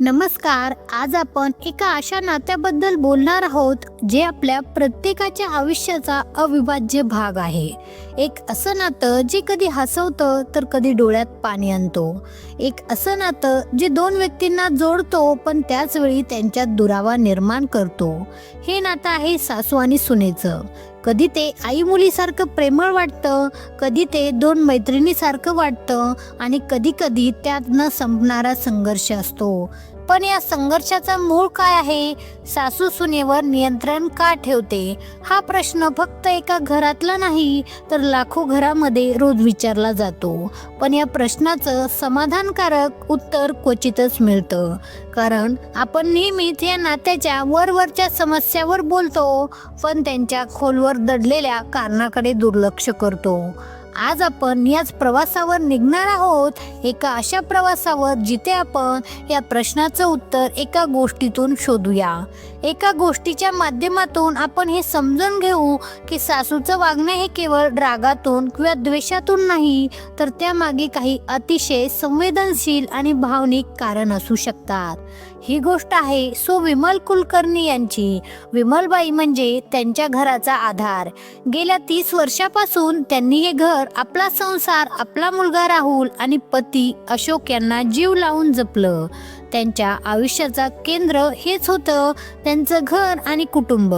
नमस्कार आज आपण एका अशा नात्याबद्दल बोलणार आहोत जे आपल्या प्रत्येकाच्या आयुष्याचा अविभाज्य भाग आहे. एक असं नातं जे कधी हसवतं तर कधी डोळ्यात पाणी आणतो. एक असं नातं जे दोन व्यक्तींना जोडतो पण त्याच वेळी त्यांच्यात दुरावा निर्माण करतो. हे नातं आहे सासू आणि सुनेचं. कधी ते आई मुलीसारखं प्रेमळ वाटतं कधी ते दोन मैत्रिणीसारखं वाटतं आणि कधी कधी त्यात न संपणारा संघर्ष असतो. पण या संघर्षाचा मूळ काय आहे? सासू सुनेवर नियंत्रण का ठेवते? हा प्रश्न फक्त एका घरातला नाही तर लाखो घरामध्ये रोज विचारला जातो. पण या प्रश्नाचं समाधानकारक उत्तर क्वचितच मिळतं. कारण आपण नेहमीच या नात्याच्या वरवरच्या समस्यावर बोलतो पण त्यांच्या खोलवर दडलेल्या कारणाकडे दुर्लक्ष करतो. आज आपण याच प्रवासावर निघणार आहोत एका अशा प्रवासावर जिथे आपण या प्रश्नाचं उत्तर एका गोष्टीतून शोधूया. एका गोष्टीच्या माध्यमातून आपण हे समजून घेऊ की सासूचं वागणं हे केवळ रागातून किंवा द्वेषातून नाही तर त्यामागे काही अतिशय संवेदनशील आणि भावनिक कारण असू शकतात. ही गोष्ट आहे सो विमल कुलकर्णी यांची. विमलबाई म्हणजे त्यांच्या घराचा आधार. गेल्या तीस वर्षापासून त्यांनी हे घर आपला संसार आपला मुलगा राहुल आणि पती अशोक यांना जीव लावून जपलं. त्यांच्या आयुष्याचा केंद्र हेच होतं. त्यांचं घर आणि कुटुंब.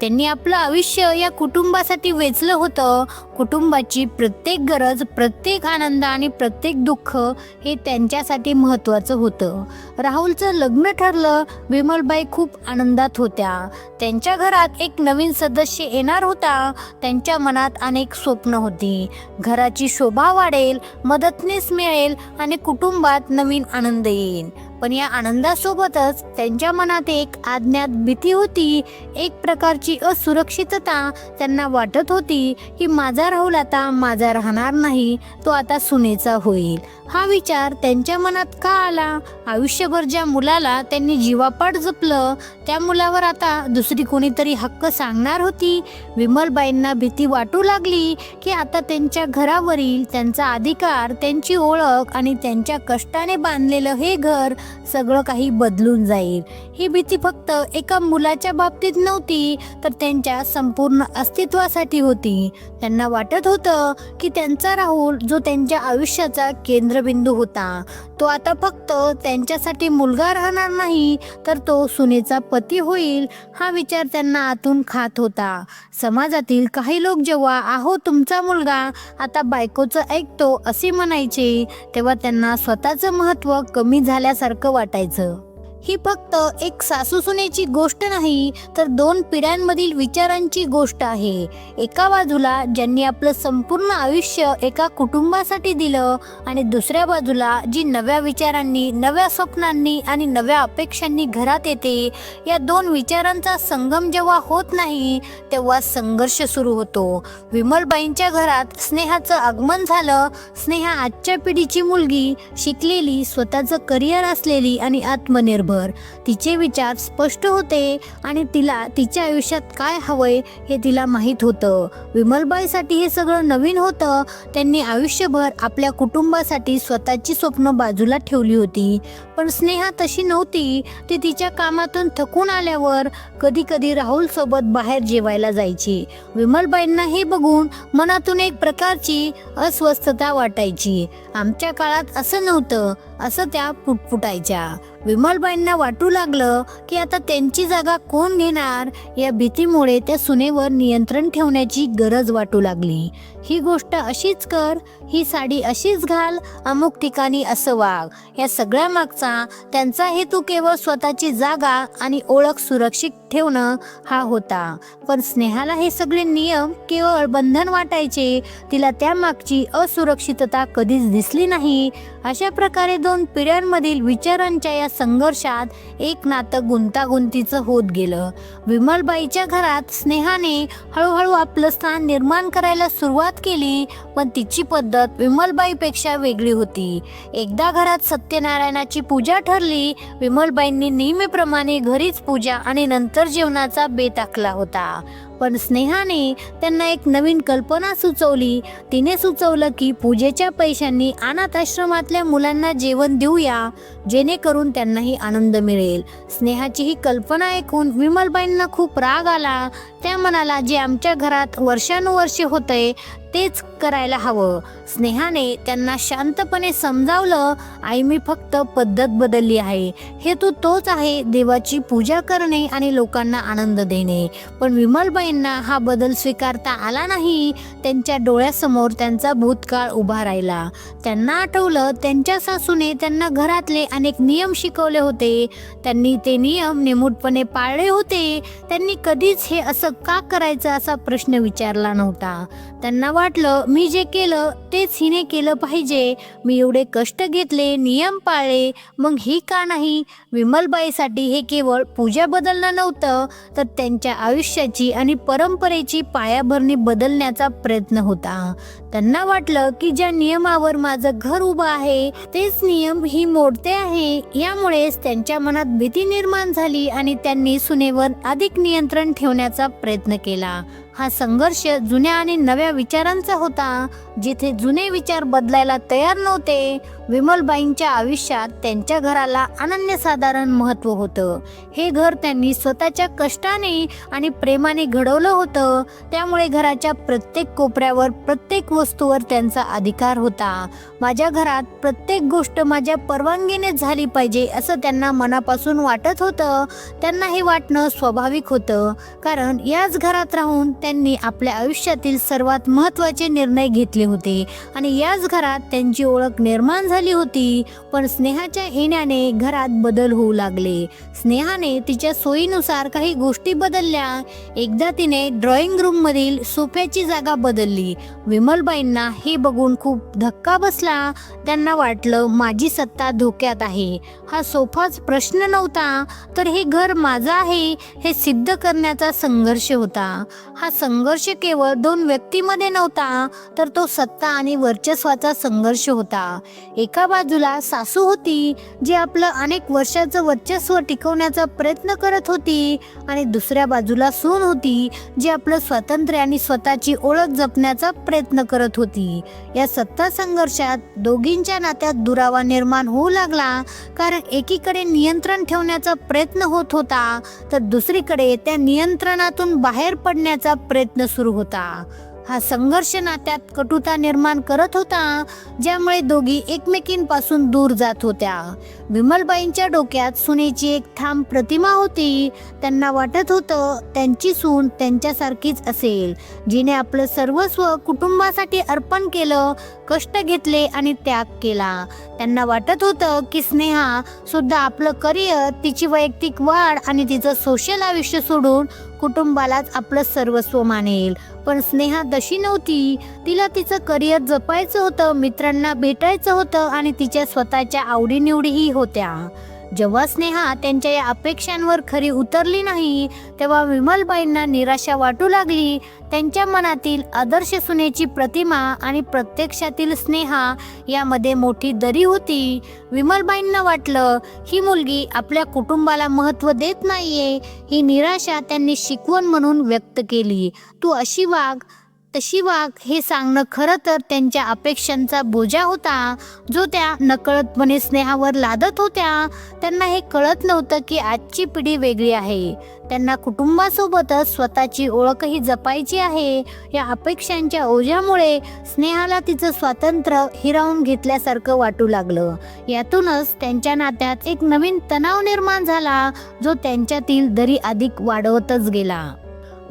त्यांनी आपलं आयुष्य या कुटुंबासाठी वेचलं होतं. कुटुंबाची प्रत्येक गरज प्रत्येक आनंद आणि प्रत्येक दुःख हे त्यांच्यासाठी महत्त्वाचं होतं. राहुलचं लग्न ठरलं विमलबाई खूप आनंदात होत्या. त्यांच्या घरात एक नवीन सदस्य येणार होता. त्यांच्या मनात अनेक स्वप्न होती. घराची शोभा वाढेल मदतनीस मिळेल आणि कुटुंबात नवीन आनंद येईल. पण या आनंदासोबतच त्यांच्या मनात एक आज्ञात भीती होती. एक प्रकारची असुरक्षितता त्यांना वाटत होती की माझा राहुल आता माझा राहणार नाही तो आता सुनेचा होईल. हा विचार त्यांच्या मनात का आला? आयुष्यभर ज्या मुलाला त्यांनी जीवापाड जपलं त्या मुलावर आता दुसरी कोणीतरी हक्क सांगणार होती? विमलबाईंना भीती वाटू लागली की आता त्यांच्या घरावरील त्यांचा अधिकार त्यांची ओळख आणि त्यांच्या कष्टाने बांधलेलं हे घर सगळं काही बदलून जाईल. ही भीती फक्त एका मुलाच्या बाबतीत नव्हती तर त्यांच्या संपूर्ण अस्तित्वासाठी होती. त्यांना वाटत होतं की त्यांचा राहुल जो त्यांच्या आयुष्याचा केंद्रबिंदू होता तो आता फक्त त्यांच्यासाठी मुलगा राहणार नाही तर तो सुनेचा पती होईल हा विचार त्यांना आतून खात होता. समाजातील काही लोक जेव्हा आहो तुमचा मुलगा आता बायकोचं ऐकतो असे म्हणायचे तेव्हा त्यांना स्वतःचं महत्त्व कमी झाल्यासारखं वाटायचं. ही फक्त एक सासूसुनेची गोष्ट नाही तर दोन पिढ्यांमधील विचारांची गोष्ट आहे. एका बाजूला ज्यांनी आपलं संपूर्ण आयुष्य एका कुटुंबासाठी दिलं आणि दुसऱ्या बाजूला जी नव्या विचारांनी नव्या स्वप्नांनी आणि नव्या अपेक्षांनी घरात येते या दोन विचारांचा संगम जेव्हा होत नाही तेव्हा संघर्ष सुरू होतो. विमलबाईंच्या घरात स्नेहाचं आगमन झालं. स्नेहा आजच्या पिढीची मुलगी शिकलेली स्वतःचं करिअर असलेली आणि आत्मनिर्भर. तिचे विचार स्पष्ट होते आणि तिला तिच्या आयुष्यात काय हवंय हे तिला माहीत होतं. विमलबाईसाठी हे सगळं नवीन होतं. त्यांनी आयुष्यभर आपल्या कुटुंबासाठी स्वतःची स्वप्न बाजूला ठेवली होती. पण स्नेहा तशी नव्हती. ती तिच्या कामातून थकून आल्यावर कधी कधी राहुल सोबत बाहेर जेवायला जायची. विमलबाईंना हे बघून मनातून एक प्रकारची अस्वस्थता वाटायची. आमच्या काळात असं नव्हतं. असं त्या पुटपुटायच्या विमलबाईंना वाटू लागलं की आता त्यांची जागा कोण घेणार? या भीतीमुळे त्या सुनेवर नियंत्रण ठेवण्याची गरज वाटू लागली. ही गोष्ट अशीच कर ही साडी अशीच घाल अमुक ठिकाणी असं वाग. या सगळ्या मागचा त्यांचा हेतू केवळ स्वतःची जागा आणि ओळख सुरक्षित ठेवणं हा होता. पण स्नेहाला हे सगळे नियम केवळ बंधन वाटायचे. तिला त्यामागची असुरक्षितता कधीच दिसली नाही. अशा प्रकारे दोन पिढ्यांमधील विचारांच्या या संघर्षात एक नातं गुंतागुंतीचं होत गेलं. विमलबाईच्या घरात स्नेहाने हळूहळू आपलं स्थान निर्माण करायला सुरुवात केली पण तिची पद्धत विमलबाईपेक्षा वेगळी होती. एकदा घरात सत्यनारायणाची पूजा ठरली विमलबाईंनी नेहमीप्रमाणे घरीच पूजा आणि नंतर जेवणाचा बेत आखला होता. पण स्नेहाने त्यांना एक नवीन कल्पना सुचवली. तिने सुचवलं की पूजेच्या पैशांनी अनाथ आश्रमातल्या मुलांना जेवण देऊया जेणेकरून त्यांनाही आनंद मिळेल. स्नेहाची ही कल्पना ऐकून विमलबाईंना खूप राग आला. त्या म्हणाला जे आमच्या घरात वर्षानुवर्षे होतंय तेच करायला हवं. स्नेहाने त्यांना शांतपणे समजावलं आई मी फक्त पद्धत बदलली आहे. हेतू तोच आहे देवाची पूजा करणे आणि लोकांना आनंद देणे. पण विमलबाईंना हा बदल स्वीकारता आला नाही. त्यांच्या डोळ्यासमोर त्यांचा भूतकाळ उभा राहिला. त्यांना आठवलं त्यांच्या सासूने त्यांना घरातले अनेक नियम शिकवले होते. त्यांनी ते नियम निमूटपणे पाळले होते. त्यांनी कधीच हे असं का करायचं असा प्रश्न विचारला नव्हता. त्यांना वाटलं मी जे केलं तेच हिने केलं पाहिजे. मी एवढे कष्ट घेतले नियम पाळले. मग ही का नाही? विमलबाईसाठी हे केवळ पूजा बदलणं नव्हतं तर त्यांच्या आयुष्याची आणि परंपरेची पायाभरणी बदलण्याचा प्रयत्न होता. त्यांना वाटलं की ज्या नियमावर माझं घर उभं आहे तेच नियम ही मोडते आहे. यामुळेच त्यांच्या मनात भीती निर्माण झाली आणि त्यांनी सुनेवर अधिक नियंत्रण ठेवण्याचा प्रयत्न केला. हा संघर्ष जुन्या आणि नव्या विचारांचा होता जिथे जुने विचार बदलायला तयार नव्हते विमलबाईंच्या आयुष्यात त्यांच्या घराला अनन्यसाधारण महत्त्व होतं. हे घर त्यांनी स्वतःच्या कष्टाने आणि प्रेमाने घडवलं होतं. त्यामुळे घराच्या प्रत्येक कोपऱ्यावर प्रत्येक वस्तूवर त्यांचा अधिकार होता. माझ्या घरात प्रत्येक गोष्ट माझ्या परवानगीने झाली पाहिजे असं त्यांना मनापासून वाटत होतं. त्यांना हे वाटणं स्वाभाविक होतं. कारण याच घरात राहून त्यांनी आपल्या आयुष्यातील सर्वात महत्त्वाचे निर्णय घेतले होते. आणि याच घरात त्यांची ओळख निर्माण झाली होती पण स्नेहाच्या येण्याने घरात बदल होऊ लागले. स्नेहाने तिच्या सोयीनुसार काही गोष्टी बदलल्या. एकदा तिने ड्रॉइंग रूम मधील सोफ्याची जागा बदलली. विमलबाईंना हे बघून खूप धक्का बसला. त्यांना वाटलं माझी सत्ता धोक्यात आहे. हा सोफाच प्रश्न नव्हता तर हे घर माझं आहे हे सिद्ध करण्याचा संघर्ष होता. हा संघर्ष केवळ दोन व्यक्तीमध्ये नव्हता तर तो सत्ता आणि वर्चस्वाचा संघर्ष होता. एका बाजूला सासू होती जी आपलं अनेक वर्षाचं वर्चस्व टिकवण्याचा प्रयत्न करत होती आणि दुसऱ्या बाजूला सून होती जी आपलं स्वातंत्र्य आणि स्वतःची ओळख जपण्याचा प्रयत्न करत होती. या सत्ता संघर्षात दोघींच्या नात्यात दुरावा निर्माण होऊ लागला कारण एकीकडे नियंत्रण ठेवण्याचा प्रयत्न होत होता तर दुसरीकडे त्या नियंत्रणातून बाहेर पडण्याचा प्रयत्न सुरू होता. हा संघर्ष नात्यात कटुता निर्माण करत होता ज्यामुळे दोघी एकमेकींपासून दूर जात होत्या. विमलबाईंच्या डोक्यात सुनेची एक थांब प्रतिमा होती. त्यांना वाटत होतं त्यांची सून त्यांच्यासारखीच असेल जिने आपलं सर्वस्व कुटुंबासाठी अर्पण केलं कष्ट घेतले आणि त्याग केला. त्यांना वाटत होतं की स्नेहा सुद्धा आपलं करिअर तिची वैयक्तिक वाढ आणि तिचं सोशल आयुष्य सोडून कुटुंबालाच आपलं सर्वस्व मानेल. पण स्नेहा तशी नव्हती. तिला तिचं करिअर जपायचं होतं मित्रांना भेटायचं होतं आणि तिच्या स्वतःच्या आवडीनिवडीही होत्या. जेव्हा स्नेहा त्यांच्या या अपेक्षांवर खरी उतरली नाही तेव्हा विमलबाईंना निराशा वाटू लागली. त्यांच्या मनातील आदर्श सुनेची प्रतिमा आणि प्रत्यक्षातील स्नेहा यामध्ये मोठी दरी होती. विमलबाईंना वाटलं ही मुलगी आपल्या कुटुंबाला महत्त्व देत नाहीये. ही निराशा त्यांनी शिकवण म्हणून व्यक्त केली. तू अशी वाघ तशी वाघ हे सांगणं खरं तर त्यांच्या अपेक्षांचा बोजा होता. जो त्या नकळतपणे स्नेहावर लादत होत्या. त्यांना हे कळत नव्हतं की आजची पिढी वेगळी आहे. त्यांना कुटुंबासोबतच स्वतःची ओळखही जपायची आहे. या अपेक्षांच्या ओझ्यामुळे स्नेहाला तिचं स्वातंत्र्य हिरावून घेतल्यासारखं वाटू लागलं. यातूनच त्यांच्या नात्यात एक नवीन तणाव निर्माण झाला जो त्यांच्यातील दरी अधिक वाढवतच गेला.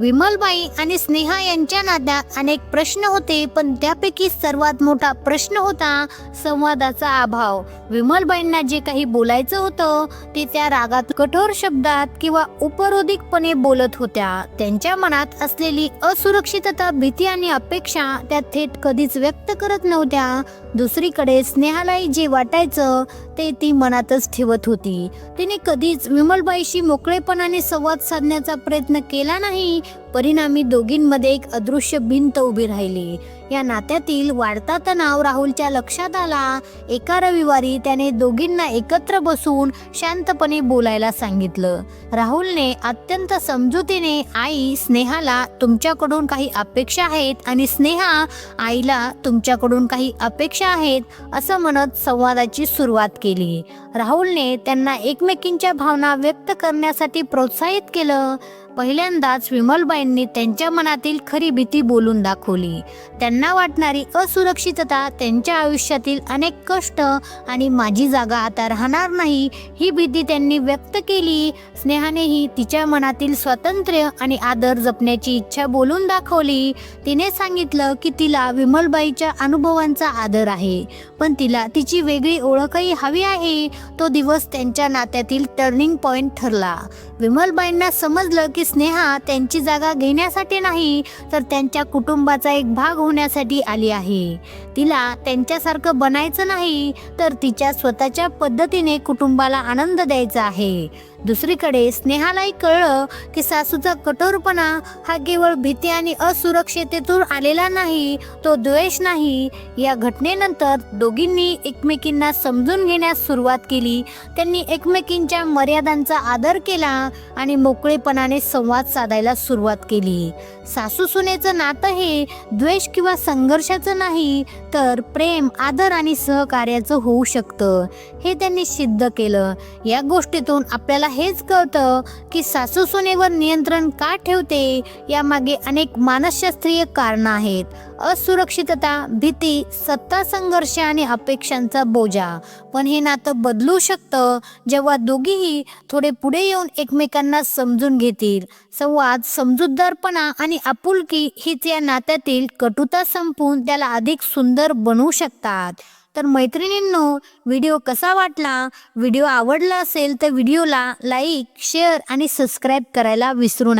विमलबाई आणि स्नेहा यांच्या नात्यात अनेक प्रश्न होते पण त्यापैकी सर्वात मोठा प्रश्न होता संवादाचा अभाव. विमलबाईंना जे काही बोलायचं होतं ते त्या रागात कठोर शब्दात किंवा उपरोधिकपणे बोलत होत्या. त्यांच्या मनात असलेली असुरक्षितता भीती आणि अपेक्षा त्या थेट कधीच व्यक्त करत नव्हत्या. दुसरीकडे स्नेहालाही जे वाटायचं ते ती मनातच ठेवत होती. तिने कधीच विमलबाईशी मोकळेपणाने संवाद साधण्याचा प्रयत्न केला नाही परिणामी दोघींमध्ये एक अदृश्य भिंत उभी राहिली. या नात्यातील वाढता तणाव राहुलच्या लक्षात आला. एका रविवारी त्याने दोघींना एकत्र बसून शांतपणे बोलायला सांगितलं. राहुलने अत्यंत समजुतीने आई स्नेहाला तुमच्याकडून काही अपेक्षा आहेत आणि स्नेहा आईला तुमच्याकडून काही अपेक्षा आहेत असं म्हणत संवादाची सुरुवात केली. राहुलने त्यांना एकमेकींच्या भावना व्यक्त करण्यासाठी प्रोत्साहित केलं. पहिल्यांदाच विमलबाईंनी त्यांच्या मनातील खरी भीती बोलून दाखवली. त्यांना वाटणारी असुरक्षितता त्यांच्या आयुष्यातील अनेक कष्ट आणि माझी जागा आता राहणार नाही ही भीती त्यांनी व्यक्त केली. स्नेहानेही तिच्या मनातील स्वातंत्र्य आणि आदर जपण्याची इच्छा बोलून दाखवली. तिने सांगितलं की तिला विमलबाईच्या अनुभवांचा आदर आहे पण तिला तिची वेगळी ओळखही हवी आहे. तो दिवस त्यांच्या नात्यातील टर्निंग पॉइंट ठरला. विमलबाईंना समजलं की स्नेहा त्यांची जागा घेण्यासाठी नाही तर त्यांच्या कुटुंबाचा एक भाग होण्यासाठी आली आहे. तिला त्यांच्यासारखं बनायचं नाही तर तिच्या स्वतःच्या पद्धतीने कुटुंबाला आनंद द्यायचा आहे. दुसरीकडे स्नेहालाही कळलं की सासूचा कठोरपणा हा केवळ भीती आणि असुरक्षितेतून आलेला नाही तो द्वेष नाही. या घटनेनंतर दोघींनी एकमेकींना समजून घेण्यास सुरुवात केली. त्यांनी एकमेकींच्या मर्यादांचा आदर केला आणि मोकळेपणाने संवाद साधायला सुरुवात केली. सासू सुनेचं नातं हे द्वेष किंवा संघर्षाचं नाही तर प्रेम आदर आणि सहकार्याचं होऊ शकतं. हे त्यांनी सिद्ध केलं. या गोष्टीतून आपल्याला हेच कळतं की सासू सुनेवर नियंत्रण का ठेवते यामागे अनेक मानसशास्त्रीय कारणं आहेत. असुरक्षितता भीती सत्ता संघर्ष आणि अपेक्षांचा बोजा. पण हे नातं बदलू शकतं जेव्हा दोघीही थोडे पुढे येऊन एकमेकांना समजून घेतील. संवाद समजूतदारपणा आणि आपुलकी हीच या नात्यातील कटुता संपून त्याला अधिक सुंदर बनवू शकतात. तर मैत्रिणींनो व्हिडिओ कसा वाटला? व्हिडिओ आवडला असेल तर व्हिडिओला लाईक शेअर आणि सबस्क्राईब करायला विसरू नका.